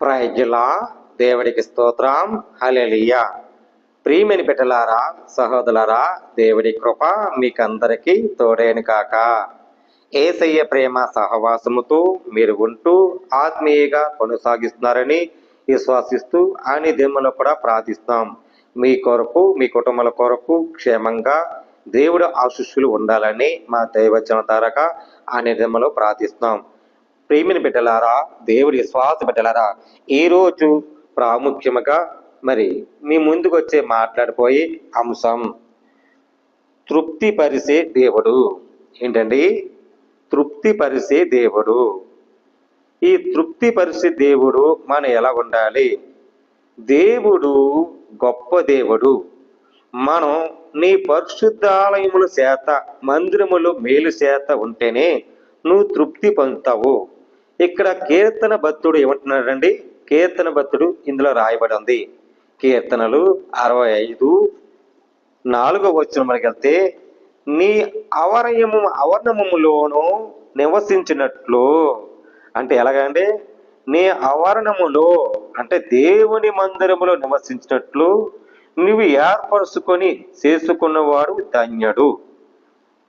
ప్రైజ్లా దేవుడికి స్తోత్రం. హలెలియ ప్రియమని పెట్టలారా సహోదరులారా దేవుడి కృప మీకందరికీ తోడేను కాక ఏసయ్య ప్రేమ సహవాసముతో మీరు ఉంటూ ఆత్మీయంగా కొనసాగిస్తున్నారని విశ్వాసిస్తూ అని దిమ్మలో కూడా ప్రార్థిస్తాం. మీ కొరకు మీ కుటుంబాల కొరకు క్షేమంగా దేవుడు ఆశిష్యులు ఉండాలని మా దైవచన తారక అనే దిమ్మలో ప్రార్థిస్తాం. ప్రేమిని బిడ్డలారా దేవుడి శ్వాస బిడ్డలారా ఈరోజు ప్రాముఖ్యముగా మరి మీ ముందుకు వచ్చే మాట్లాడిపోయే అంశం తృప్తిపరిచే దేవుడు. ఏంటండి? తృప్తిపరిచే దేవుడు. ఈ తృప్తిపరిచే దేవుడు మనం ఎలా ఉండాలి? దేవుడు గొప్ప దేవుడు. మనం నీ పరిశుద్ధాలయముల చేత మందిరములు మేలు చేత ఉంటేనే నువ్వు తృప్తి పొందుతావు. ఇక్కడ కీర్తన భక్తుడు ఏమంటున్నాడండి? కీర్తన భక్తుడు ఇందులో రాయబడి ఉంది కీర్తనలు అరవై ఐదు నాలుగో వచ్చిన మనకి వెళ్తే నీ అవరయము అవర్ణములోను నివసించినట్లు. అంటే ఎలాగండి నీ అవరణములో అంటే దేవుని మందిరములో నివసించినట్లు నువ్వు ఏర్పరుచుకొని చేసుకున్నవాడు ధన్యుడు.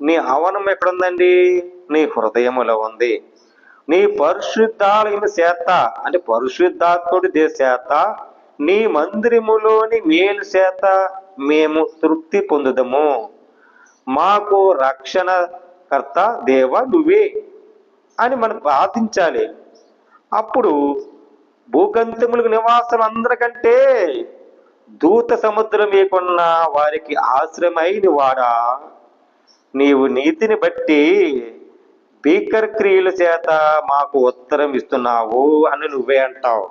నీ అవనం ఎక్కడుందండి? నీ హృదయములో ఉంది. నీ పరిశుద్ధాలయం చేత అంటే పరిశుద్ధాత్ముడి దే చేత నీ మందిరములోని మేలు చేత మేము తృప్తి పొందుదము. మాకు రక్షణ కర్త దేవ నువ్వే అని మనం ప్రార్థించాలి. అప్పుడు భూగంతములకు నివాసం అందరికంటే దూత సముద్రం మీకున్న వారికి ఆశ్రమైన వాడా నీవు నీతిని బట్టి స్పీకర్ క్రియల చేత మాకు ఉత్తరం ఇస్తున్నావు అని నువ్వే అంటావు.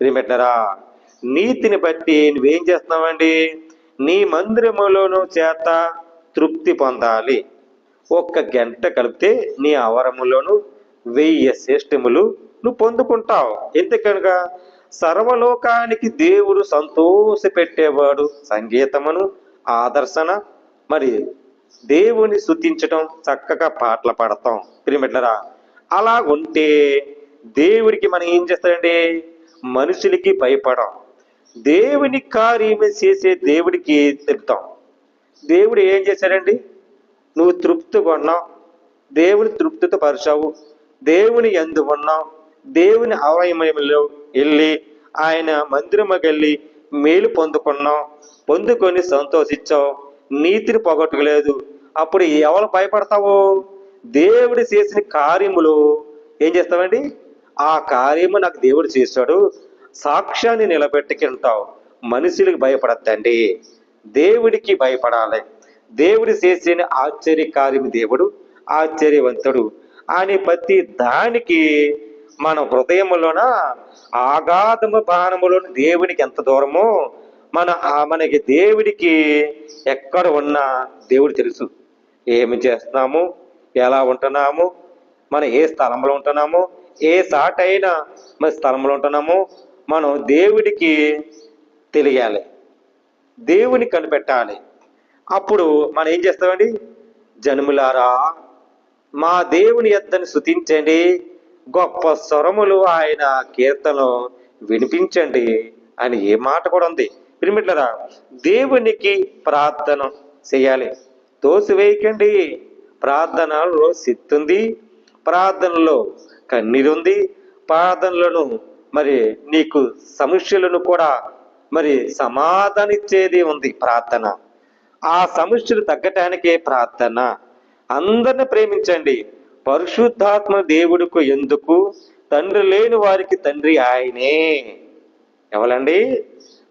ప్రియమిట్లరా నీతిని బట్టి నువ్వేం చేస్తున్నావండి? నీ మందిరములోను చేత తృప్తి పొందాలి. ఒక్క గంట కలిపితే నీ అవరములోను వెయ్యి శ్రేష్టములు నువ్వు పొందుకుంటావు. ఎందుకనగా సర్వలోకానికి దేవుడు సంతోష పెట్టేవాడు సంగీతమును ఆదర్శన మరి దేవుని శుద్ధించటం చక్కగా పాటలు పాడతాం. ప్రియమిట్లరా అలా ఉంటే దేవుడికి మనం ఏం చేస్తాడండి మనుషులకి భయపడం. దేవుని కార్యం చేసే దేవుడికి తెలుపుతాం దేవుడు ఏం చేశాడండి నువ్వు తృప్తిగా ఉన్నావు. దేవుని తృప్తితో పరిచావు. దేవుని ఎందు ఉన్నావు. దేవుని అవయమంలో వెళ్ళి ఆయన మందిరమకెళ్ళి మేలు పొందుకున్నాం పొందుకొని సంతోషించావు. నీతిని పొగట్టుకోలేదు. అప్పుడు ఎవరు భయపడతావు? దేవుడు చేసిన కార్యములు ఏం చేస్తావండి? ఆ కార్యము నాకు దేవుడు చేశాడు. సాక్ష్యాన్ని నిలబెట్టుకుంటావు మనుషులకు భయపడద్దండి. దేవుడికి భయపడాలి. దేవుడు చేసిన ఆశ్చర్య కార్యము దేవుడు ఆశ్చర్యవంతుడు. అని ప్రతి దానికి మన హృదయములోన ఆగాధము బాణములోని దేవునికి ఎంత దూరమో మన మనకి దేవుడికి ఎక్కడ ఉన్నా దేవుడు తెలుసు. ఏమి చేస్తున్నాము? ఎలా ఉంటున్నాము? మనం ఏ స్థలంలో ఉంటున్నాము? ఏ సాటైనా మన స్థలంలో ఉంటున్నాము? మనం దేవుడికి తెలియాలి. దేవుని కనిపెట్టాలి. అప్పుడు మనం ఏం చేస్తామండి? జనుములారా మా దేవుని ఎద్దని శుతించండి గొప్ప స్వరములు ఆయన కీర్తనలు వినిపించండి అని ఏ మాట కూడా ఉంది. పిరిమిట్లరా? దేవునికి ప్రార్థన చేయాలి. తోసివేయకండి. ప్రార్థనలో సిత్తుంది ప్రార్థనలో కన్నీరుంది. ప్రార్థనలను మరి నీకు సమస్యలను కూడా మరి సమాధానిచ్చేది ఉంది ప్రార్థన. ఆ సమస్యలు తగ్గటానికే ప్రార్థన. అందరిని ప్రేమించండి. పరిశుద్ధాత్మ దేవుడికి ఎందుకు? తండ్రి లేని వారికి తండ్రి ఆయనే. ఎవరండి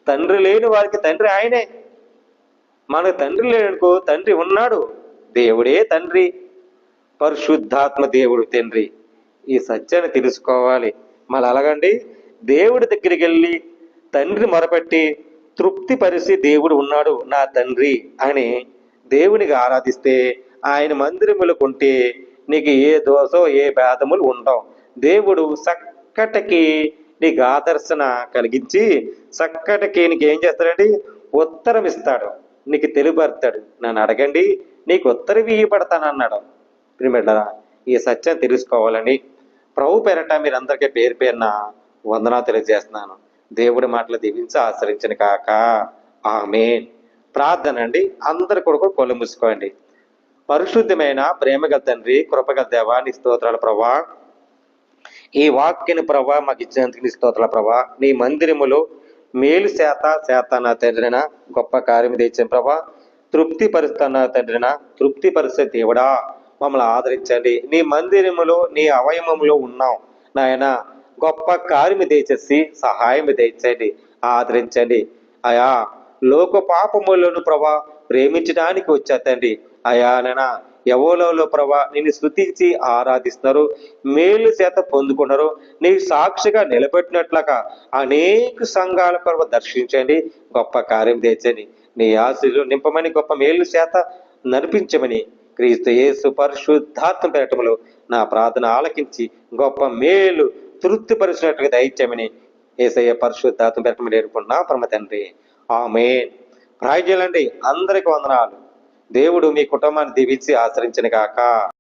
తండ్రి లేని వారికి తండ్రి ఆయనే. మనకు తండ్రి లేనుకో తండ్రి ఉన్నాడు. దేవుడే తండ్రి. పరిశుద్ధాత్మ దేవుడు తండ్రి. ఈ సత్యాన్ని తెలుసుకోవాలి. మళ్ళీ అలాగండి. దేవుడి దగ్గరికి వెళ్ళి తండ్రి మొరపెట్టి తృప్తి పరిచి దేవుడు ఉన్నాడు నా తండ్రి అని దేవునికి ఆరాధిస్తే ఆయన మందిరములకు ఉంటే నీకు ఏ దోషో ఏ భేదములు ఉండవు. దేవుడు చక్కటికి నీకు ఆదర్శన కలిగించి చక్కటికి నీకు ఏం చేస్తాడండి? ఉత్తరం ఇస్తాడు నీకు తెలియబడతాడు నన్ను అడగండి. నీకు ఉత్తరం ఇవ్వబడతానన్నాడు ప్రిమిడరా ఈ సత్యం తెలుసుకోవాలని ప్రభు పేరట మీరందరికీ పేరు పేరున వందనా తెలియజేస్తున్నాను. దేవుడి మాటలు దీవించి ఆశ్రయించిన కాక. ఆమె ప్రార్థన అండి అందరు కొడుకు కొలు మూసుకోండి. పరిశుద్ధమైన ప్రేమగల తండ్రి కృపగల దేవా నీ స్తోత్రాల ప్రభా. ఈ వాక్యని ప్రభా మాకు ఇచ్చినందుకు నీ స్తోత్రాల ప్రభా. నీ మందిరములో మేలు శాత శాత నా తండ్రిన గొప్ప కార్యం తెచ్చిన ప్రభా. తృప్తి నా తండ్రిన తృప్తి పరిస్థితి దేవుడా మమ్మల్ని ఆదరించండి. నీ మందిరములో నీ అవయవములో ఉన్నాం. నాయన గొప్ప కార్యము తెచ్చేసి సహాయం తెచ్చండి ఆదరించండి. అయా లోక పాపములను ప్రభా ప్రేమించడానికి వచ్చా తండ్రి అయా నైనా ఎవలో ప్రభా నిన్ను స్థుతించి ఆరాధిస్తున్నారు మేలు చేత పొందుకున్నారు నీ సాక్షిగా నిలబెట్టినట్లుగా అనేక సంఘాల ప్రభ దర్శించండి గొప్ప కార్యం తెచ్చని నీ ఆశలు నింపమని గొప్ప మేలు చేత నడిపించమని క్రీస్తు యేసు పరిశుద్ధాత్మ పేటములో నా ప్రార్థన ఆలకించి గొప్ప మేలు తృప్తిపరిచినట్లుగా దయచేయమని ఏసయ్య పరిశుద్ధాత్మ పేటమని నేర్పుకున్నా పరమ తండ్రి. ఆమె ప్రాయజలండి అందరికి వందనాలు. దేవుడు మీ కుటుంబాన్ని దీవించి ఆచరించిన గాక.